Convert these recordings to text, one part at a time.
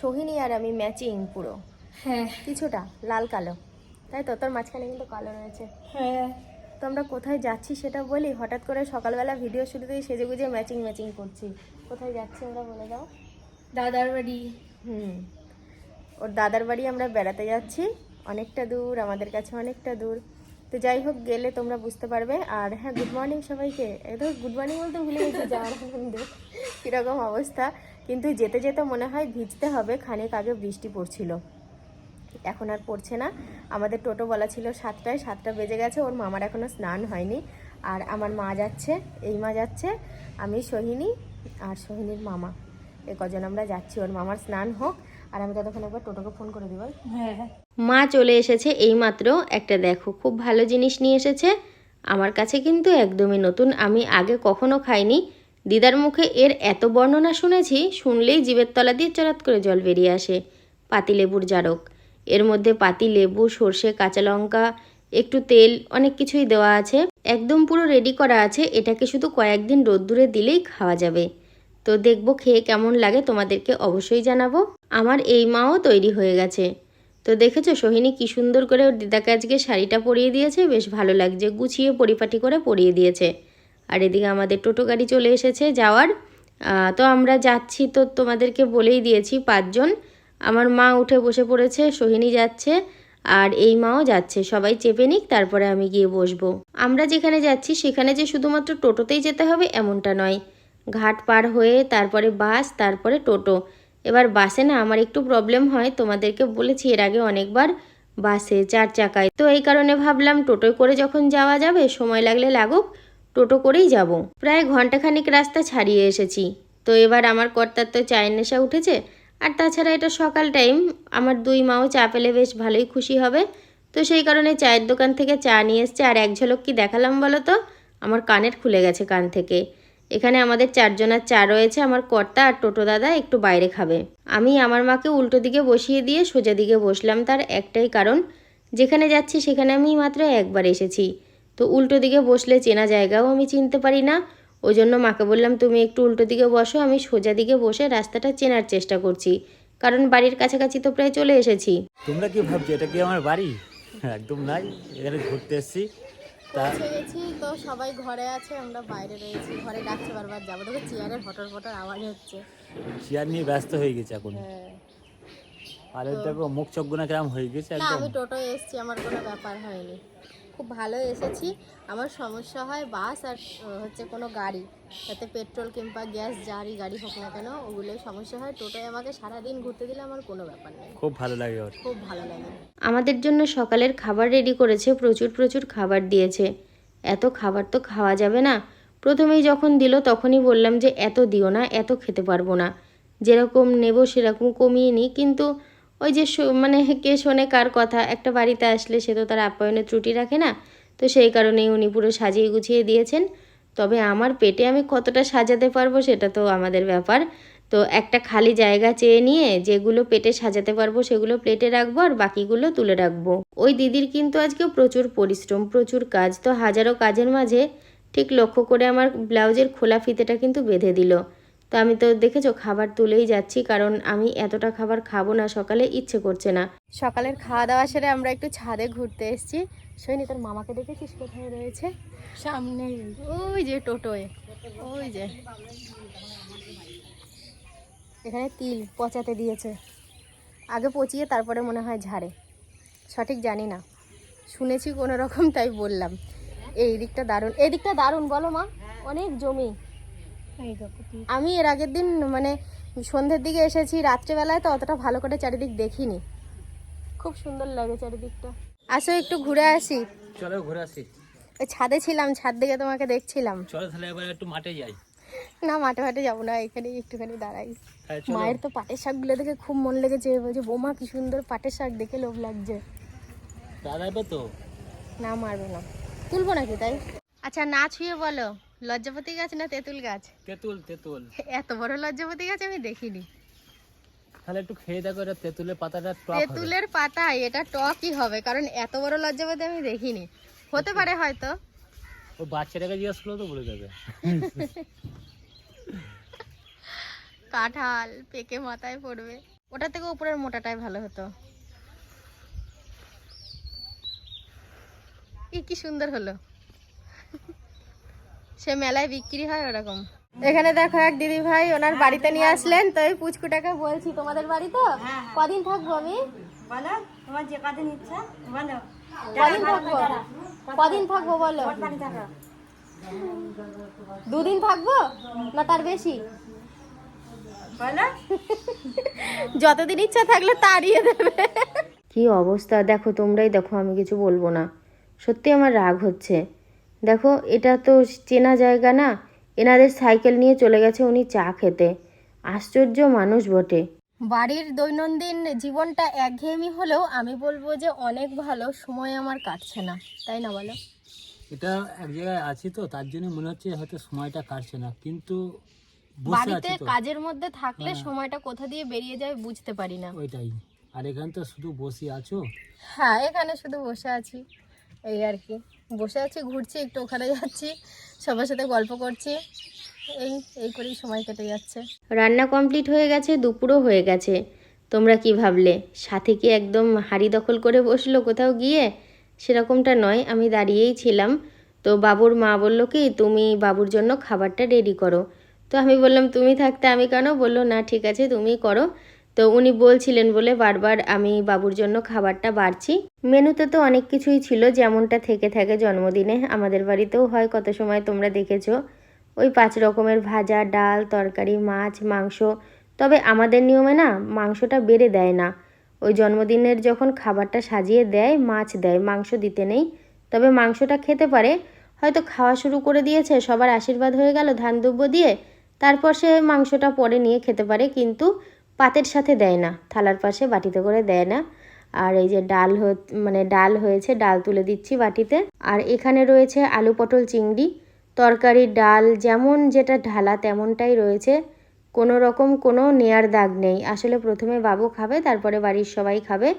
সোহিনী আর আমি ম্যাচিং পুরো। হ্যাঁ। কিছুটা লাল কালো। তাই তো? তোর মাঝখানে কিন্তু কালো রয়েছে। হ্যাঁ। তো আমরা কোথায় যাচ্ছি সেটা বলি? হঠাৎ করে সকালবেলা ভিডিও শুরুতেই সেজে গুজে ম্যাচিং ম্যাচিং করছি। কোথায় যাচ্ছি আমরা বলে দাও? দাদার বাড়ি। হুম। ওর দাদার বাড়ি আমরা বেড়াতে যাচ্ছি। অনেকটা দূর আমাদের কাছে অনেকটা দূর। তো যাই হোক গেলে তোমরা বুঝতে পারবে। আর হ্যাঁ গুড মর্নিং সবাইকে। একদম গুড মর্নিং বলতে ভুলে গেছি যাওয়ার আনন্দে। কীরকম অবস্থা? কিন্তু যেতে যেতে মনে হয় ভিজতে হবে খানিক আগে বৃষ্টি পড়ছিল। এখন আর পড়ছে না। আমাদের টোটো বলা ছিল সাতটায় সাতটা বেজে গেছে ওর মামার এখনও স্নান হয়নি। আর আমার মা যাচ্ছে এই মা যাচ্ছে আমি সোহিনী আর সোহিনীর মামা। এ কজন আমরা যাচ্ছি ওর মামার স্নান হোক। আর আমি ততক্ষণ একবার টোটোকে ফোন করে দিই হ্যাঁ। মা চলে এসেছে এইমাত্র একটা দেখো খুব ভালো জিনিস নিয়ে এসেছে। আমার কাছে কিন্তু একদমই নতুন আমি আগে কখনো খাইনি। দিদার মুখে এর এত বর্ণনা শুনেছি, শুনলেই জীবের তলা দিয়ে চরাত করে জল বেরিয়ে আসে। পাতিলেবুর জারক। এর মধ্যে পাতি, লেবু, সর্ষে, কাঁচা লঙ্কা, একটু তেল, অনেক কিছুই দেওয়া আছে। একদম পুরো রেডি করা আছে। এটাকে শুধু কয়েকদিন রোদ্দুরে দিলেই খাওয়া যাবে। তো দেখব খেয়ে কেমন লাগে তোমাদেরকে অবশ্যই জানাব। আমার এই মাও তৈরি হয়ে গেছে। তো দেখেছ, সোহিনী কি সুন্দর করে ওর দিদাকে আজকে শাড়িটা পরিয়ে দিয়েছে। বেশ ভালো লাগছে, গুছিয়ে পরিপাটি করে পরিয়ে দিয়েছে। আর এদিকে আমাদের টোটো গাড়ি চলে এসেছে যাওয়ার। তো আমরা যাচ্ছি তো তোমাদেরকে বলেই দিয়েছি পাঁচজন। আমার মা উঠে বসে পড়েছে, সোহিনী যাচ্ছে আর এই মাও যাচ্ছে। সবাই চেপে নিক, তারপরে আমি গিয়ে বসবো। আমরা যেখানে যাচ্ছি সেখানে যে শুধুমাত্র টোটোতেই যেতে হবে এমনটা নয়। ঘাট পার হয়ে তারপরে বাস, তারপরে টোটো। এবার বাসে না আমার একটু প্রবলেম হয়, তোমাদেরকে বলেছি এর আগে অনেকবার বাসে চার চাকায়। তো এই কারণে ভাবলাম টোটোয় করে যখন যাওয়া যাবে, সময় লাগলে লাগুক। টোটো করেই যাব। প্রায় ঘন্টাখানিক রাস্তা ছাড়িয়ে এসেছি। তো এবার আমার কর্তার তো চায়ের নেশা উঠেছে, আর তাছাড়া এটা সকাল টাইম। আমার দুই মাও চা পেলে বেশ ভালোই খুশি হবে। তো সেই কারণে চায়ের দোকান থেকে চা নিয়ে এসছে, আর এক ঝলক কি দেখালাম বলো তো? আমার কানের খুলে গেছে কান থেকে। এখানে আমাদের চারজনের চা রয়েছে, আমার কর্তা আর টোটো দাদা একটু বাইরে খাবে। আমি আমার মাকে উল্টো দিকে বসিয়ে দিয়ে সোজা দিকে বসলাম, তার একটাই কারণ, যেখানে যাচ্ছি সেখানে আমি মাত্র একবার এসেছি। তো উল্টো দিকে বসলে চেনা জায়গাও আমি চিনতে পারি না। ওই জন্য মাকে বললাম তুমি একটু উল্টো দিকে বসো আমি সোজা দিকে বসে রাস্তাটা চেনার চেষ্টা করছি। কারণ বাড়ির কাছাকাছি তো প্রায় চলে এসেছি। তোমরা কি ভাবছ এটা কি আমার বাড়ি? একদম নাই এখানে ঘুরতে এসেছি। তা তো সবাই ঘরে আছে আমরা বাইরে রয়েছি ঘরে ডাকছে বারবার যাব। তোকে চেয়ারের হটর ফটর আওয়াজ হচ্ছে। চেয়ার নিয়ে ব্যস্ত হয়ে গেছে এখন। হ্যাঁ। দেখো মুখ চোখ গোনা কেমন হয়ে গেছে একদম। আমি টোটোয় এসেছি আমার কোনো ব্যাপার হয়নি। খুব ভালো এসেছি। আমার সমস্যা হয় বাস আর হচ্ছে কোনো গাড়ি। যাতে পেট্রোল কিংবা গ্যাস যারই গাড়ি হোক না কেন ওগুলোই সমস্যা হয়। টোটোয় আমাকে সারাদিন ঘুরতে দিলে আমার কোনো ব্যাপার নেই। খুব ভালো লাগে ওর। খুব ভালো লাগে। আমাদের জন্য সকালের খাবার রেডি করেছে প্রচুর প্রচুর খাবার দিয়েছে। এত খাবার তো খাওয়া যাবে না। প্রথমেই যখন দিল তখনই বললাম যে এত দিও না এত খেতে পারব না। যেরকম নেব সেরকম কমিয়ে নিই। কিন্তু ওই যে মানে কে শোনে কার কথা, একটা বাড়িতে আসলে সে তো তার আপ্যায়নের ত্রুটি রাখে না। তো সেই কারণেই উনি পুরো সাজিয়ে গুছিয়ে দিয়েছেন। তবে আমার পেটে আমি কতটা সাজাতে পারব সেটা তো আমাদের ব্যাপার। তো একটা খালি জায়গা চেয়ে নিয়ে যেগুলো পেটে সাজাতে পারব সেগুলো প্লেটে রাখব আর বাকিগুলো তুলে রাখব। ওই দিদির কিন্তু আজকে প্রচুর পরিশ্রম, প্রচুর কাজ। তো হাজারো কাজের মাঝে ঠিক লক্ষ্য করে আমার ব্লাউজের খোলা ফিতেটা কিন্তু বেঁধে দিল। তো আমি তো দেখেছ খাবার তুলেই যাচ্ছি কারণ আমি এতটা খাবার খাব না সকালে ইচ্ছে করছে না। সকালের খাওয়া দাওয়া সেরে আমরা একটু ছাদে ঘুরতে এসেছি। সৈনি তোর মামাকে দেখেছিস কোথায় রয়েছে? সামনে। ওই যে টোটোয়। ওই যে। এখানে তিল পচাতে দিয়েছে। আগে পচিয়ে তারপরে মনে হয় ঝাড়ে। সঠিক জানি না। শুনেছি কোনো রকম তাই বললাম। এই দিকটা দারুণ। এই দিকটা দারুণ বলো মা। অনেক জমি। আমি এর আগের দিন মানে সন্ধ্যের দিকে এসেছি রাত্রেবেলায় তো অতটা ভালো করে চারিদিক দেখিনি। খুব সুন্দর লাগে চারিদিকটা। আসো একটু ঘুরে আসি। চলো ঘুরে আসি। ছাদে ছিলাম ছাদ থেকে তোমাকে দেখছিলাম। চলো তাহলে এবার একটু মাঠে যাই। না মাঠে মাঠে যাব না এখানে একটুখানি দাঁড়াই। মায়ের তো পাটের শাকগুলো দেখে খুব মন লেগেছে বলছে বোমা কি সুন্দর পাটের শাক দেখে লোভ লাগছে। দাদা তো। না মারবে না। তুলবো নাকি তাই? আচ্ছা না ছুঁয়ে বলো। লজ্জাপতি গাছ না তেঁতুল গাছ? তেঁতুল তেঁতুল। এত বড় লজ্জাপতি গাছ আমি দেখিনি। তাহলে একটু খেয়ে দেখো এটা তেঁতুলের পাতাটা টক তেঁতুলের পাতা এটা টকই হবে কারণ এত বড় লজ্জাপতি আমি দেখিনি। হতে পারে হয়তো। ও বাচ্চাটাকে জিজ্ঞেস করলেও তো বলে যাবে কাঁঠাল পেকে মাথায় পড়বে। ওটা থেকে উপরের মোটাটাই ভালো হতো। কি সুন্দর হলো। সে মেলায় বিক্রি হয় ওরকম। এখানে দেখো এক দিদি ভাই ওনার বাড়িতে নিয়ে আসলেন তো এই পুচকুটাকে বলছি তোমাদের বাড়ি তো? কদিন থাকব আমি? বলো তোমার যে কদিন ইচ্ছা বলো। কদিন থাকব? কদিন থাকব বলো? দুদিন থাকব? না তার বেশি? যতদিন ইচ্ছা থাকলে তাড়িয়ে দেবে। কি অবস্থা? দেখো তোমরাই দেখো আমি কিছু বলব না। সত্যি আমার রাগ হচ্ছে। দেখো এটা তো চেনা জায়গা না। এনাদের সাইকেল নিয়ে চলে গেছে উনি চা খেতে। আশ্চর্য মানুষ বটে। বাড়ির দৈনন্দিন জীবনটা একঘেয়েমি হলেও আমি বলব যে অনেক ভালো সময় আমার কাটছে না। তাই না বলো? এটা এক জায়গায় আছি তো তার জন্য মনে হচ্ছে হয়তো সময়টা কাটছে না কিন্তু বাড়িতে কাজের মধ্যে থাকলে হ্যাঁ। সময়টা কোথা দিয়ে বেরিয়ে যায় বুঝতে পারি না। ওইটাই। আর এখানে তো শুধু বসে আছো? হ্যাঁ এখানে শুধু বসে আছি। এই আর কি। বসে আছি, ঘুরছি, একটু ওখানে যাচ্ছি, সবার সাথে গল্প করছি। এই এই করেই সময় কেটে যাচ্ছে। রান্না কমপ্লিট হয়ে গেছে, দুপুরও হয়ে গেছে। তোমরা কি ভাবলে? সাথে কি একদম হাড়ি দখল করে বসল কোথাও গিয়ে? সেরকমটা নয়, আমি দাঁড়িয়েই ছিলাম। তো বাবুর মা বলল কি, তুমি বাবুর জন্য খাবারটা রেডি করো। তো আমি বললাম, তুমি থাকতে আমি কেন? বলল, না, ঠিক আছে তুমি করো। তো উনি বলছিলেন বলে বারবার আমি বাবুর জন্য খাবারটা বাড়ছি। মেনুতে তো অনেক কিছুই ছিল, যেমনটা থেকে থাকে জন্মদিনে। আমাদের বাড়িতেও হয়, কত সময় তোমরা দেখেছ। ওই পাঁচ রকমের ভাজা, ডাল, তরকারি, মাছ, মাংস। তবে আমাদের নিয়মে না, মাংসটা বেড়ে দেয় না। ওই জন্মদিনের যখন খাবারটা সাজিয়ে দেয়, মাছ দেয়, মাংস দিতে নেই। তবে মাংসটা খেতে পারে। হয়তো খাওয়া শুরু করে দিয়েছে, সবার আশীর্বাদ হয়ে গেল ধান দিয়ে। তারপর সে মাংসটা পরে নিয়ে খেতে পারে, কিন্তু পাতের সাথে দেয় না, থালার পাশে বাটিতে করে দেয় না। আর এই যে ডাল মানে ডাল হয়েছে, ডাল তুলে দিচ্ছি বাটিতে। আর এখানে রয়েছে আলু পটল চিংড়ি, তরকারি, ডাল, যেমন যেটা ঢালা তেমনটাই রয়েছে। কোনো রকম কোনো নেয়ার দাগ নেই। আসলে প্রথমে বাবু খাবে, তারপরে বাড়ির সবাই খাবে।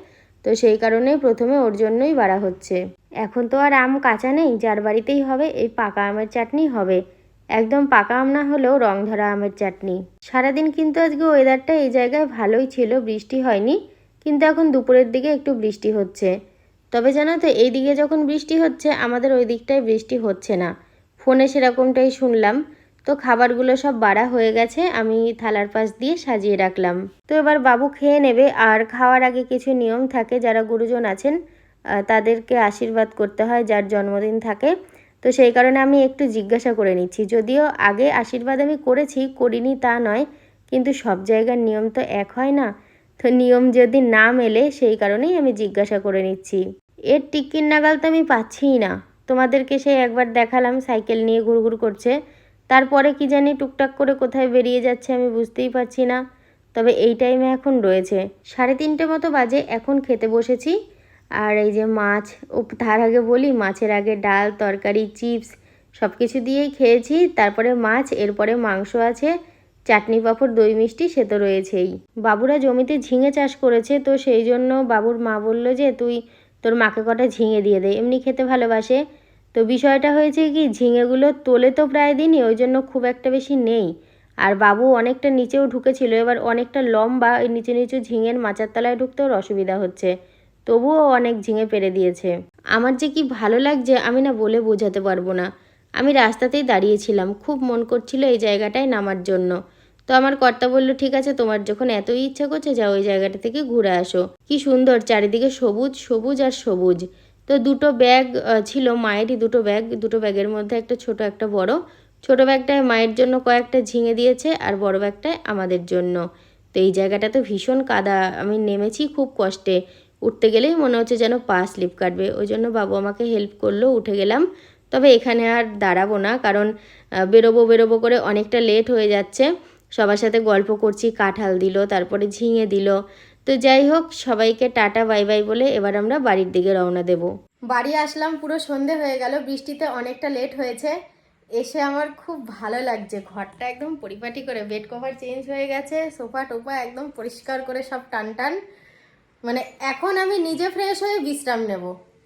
তো সেই কারণেই প্রথমে ওর জন্যই বাড়া হচ্ছে। এখন তো আর আম কাঁচা নেই, যার বাড়িতেই হবে, এই পাকা আমের চাটনি হবে। একদম পাকা আম না হলেও রং ধরা আমের চাটনি। সারাদিন কিন্তু আজকে ওয়েদারটা এই জায়গায় ভালোই ছিল, বৃষ্টি হয়নি, কিন্তু এখন দুপুরের দিকে একটু বৃষ্টি হচ্ছে। তবে জানো তো, এই দিকে যখন বৃষ্টি হচ্ছে, আমাদের ওই দিকটায় বৃষ্টি হচ্ছে না। ফোনে সেরকমটাই শুনলাম। তো খাবারগুলো সব বাড়া হয়ে গেছে, আমি থালার পাশ দিয়ে সাজিয়ে রাখলাম। তো এবার বাবু খেয়ে নেবে, আর খাওয়ার আগে কিছু নিয়ম থাকে, যারা গুরুজন আছেন তাদেরকে আশীর্বাদ করতে হয়, যার জন্মদিন থাকে। তো সেই কারণে আমি একটু জিজ্ঞাসা করে নিচ্ছি। যদিও আগে আশীর্বাদ আমি করেছি, করিনি তা নয়, কিন্তু সব জায়গার নিয়ম তো এক হয় না। তো নিয়ম যদি না মেলে, সেই কারণেই আমি জিজ্ঞাসা করে নিচ্ছি। এর টিকির নাগাল তো আমি পাচ্ছিই না। তোমাদেরকে সেই একবার দেখালাম, সাইকেল নিয়ে ঘুরঘুর করছে। তারপরে কি জানি টুকটাক করে কোথায় বেরিয়ে যাচ্ছে আমি বুঝতেই পারছি না। তবে এই টাইমে এখন রয়েছে। সাড়ে তিনটে মতো বাজে, এখন খেতে বসেছি। আর এই যে মাছ তার আগে বলি মাছের আগে ডাল, তরকারি, চিপস সব কিছু দিয়েই খেয়েছি। তারপরে মাছ, এরপরে মাংস আছে, চাটনি পাঁপড়, দই মিষ্টি সে তো রয়েছেই। বাবুরা জমিতে ঝিঙে চাষ করেছে, তো সেই জন্য বাবুর মা বলল যে, তুই তোর মাকে কটা ঝিঙে দিয়ে দে, এমনি খেতে ভালোবাসে। তো বিষয়টা হয়েছে কি, ঝিঙেগুলো তোলে তো প্রায় দিনই, ওই জন্য খুব একটা বেশি নেই। আর বাবু অনেকটা নিচেও ঢুকেছিল, এবার অনেকটা লম্বা ওই নিচে নিচু ঝিঙের মাচার তলায় ঢুকতে ওর অসুবিধা হচ্ছে। তবুও অনেক ঝিঙে পেরে দিয়েছে। আমার যে কি ভালো লাগছে, আমি না বলে বোঝাতে পারব না। আমি রাস্তাতেই দাঁড়িয়েছিলাম, খুব মন করছিল এই জায়গাটায় নামার জন্য। তো আমার কর্তা বলল, ঠিক আছে, তোমার যখন এতই ইচ্ছা করছে, যাও ওই জায়গাটা থেকে ঘুরে আসো। কি সুন্দর, চারিদিকে সবুজ সবুজ আর সবুজ। তো দুটো ব্যাগ ছিল মায়েরই দুটো ব্যাগ, দুটো ব্যাগের মধ্যে একটা ছোট, একটা বড়। ছোট ব্যাগটায় মায়ের জন্য কয়েকটা ঝিঙে দিয়েছে আর বড় ব্যাগটায় আমাদের জন্য। তো এই জায়গাটা তো ভীষণ কাদা, আমি নেমেছি খুব কষ্টে। উঠতে গেলেই মনে হচ্ছে যেন পা স্লিপ কাটবে। ওই জন্য বাবু আমাকে হেল্প করল, উঠে গেলাম। তবে এখানে আর দাঁড়াবো না, কারণ বেরোবো বেরোবো করে অনেকটা লেট হয়ে যাচ্ছে। সবার সাথে গল্প করছি, কাঁঠাল দিল, তারপরে ঝিঙে দিল। তো যাই হোক, সবাইকে টাটা, বাই বাই বলে এবার আমরা বাড়ির দিকে রওনা দেব। বাড়ি আসলাম, পুরো সন্ধে হয়ে গেল, বৃষ্টিতে অনেকটা লেট হয়েছে। এসে আমার খুব ভালো লাগছে, ঘরটা একদম পরিপাটি করে বেড কভার চেঞ্জ হয়ে গেছে সোফা টোফা একদম পরিষ্কার করে সব টান টান মানে এখন আমি নিজে ফ্রেশ হয়ে বিশ্রাম নেব।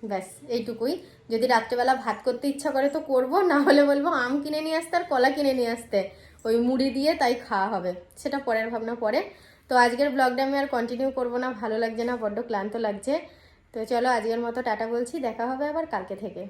ব্যাস, এইটুকুই। যদি রাত্রেবেলা ভাত করতে ইচ্ছা করে তো করব, না হলে বলব আম কিনে নিয়ে আসতে আর কলা কিনে নিয়ে আসতে। ওই মুড়ি দিয়ে তাই খাওয়া হবে। সেটা পরের ভাবনা পরে। তো আজকের ব্লগটা আমি আর কন্টিনিউ করব না। ভালো লাগছে না, বড্ড ক্লান্ত লাগছে। তো চলো আজকের মতো টাটা বলছি। দেখা হবে আবার কালকে থেকে।